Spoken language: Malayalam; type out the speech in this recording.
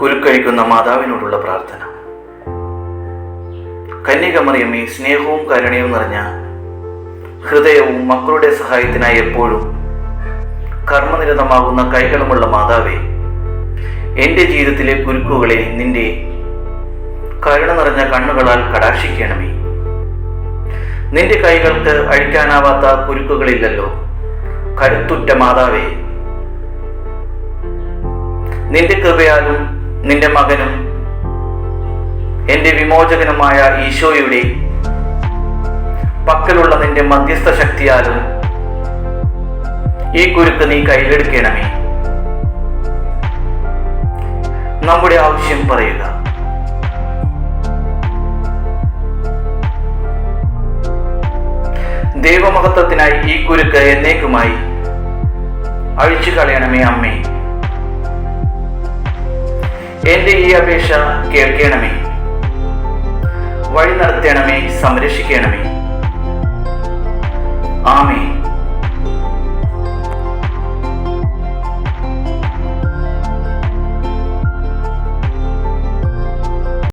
കുരുക്കഴിക്കുന്ന മാതാവിനോടുള്ള പ്രാർത്ഥന. കന്യകമറിയമ്മേ സ്നേഹവും കരുണയും നിറഞ്ഞ ഹൃദയവും മക്കളുടെ സഹായത്തിനായി എപ്പോഴും കർമ്മനിരതമാകുന്ന കൈകളുമുള്ള മാതാവേ എന്റെ ജീവിതത്തിലെ കുരുക്കുകളെ നിന്റെ കരുണ നിറഞ്ഞ കണ്ണുകളാൽ കടാക്ഷിക്കണമേ. നിന്റെ കൈകൾക്ക് അഴിക്കാനാവാത്ത കുരുക്കുകളില്ലല്ലോ. കരുത്തുറ്റ മാതാവേ നിന്റെ കൃപയാലും നിന്റെ മകനും എന്റെ വിമോചകനുമായ ഈശോയുടെ പക്കലുള്ള നിന്റെ മധ്യസ്ഥ ശക്തിയാലും ഈ കുരുക്ക് നീ കയ്യിലെടുക്കണമേ. നമ്മുടെ ആവശ്യം പറയുക. ദൈവമഹത്വത്തിനായി ഈ കുരുക്ക് എന്നേക്കുമായി അഴിച്ചു കളയണമേ അമ്മേ. എന്റെ ഈ അപേക്ഷ കേൾക്കണമേ. വഴി നടത്തണമേ സംരക്ഷിക്കണമേ. ആമേ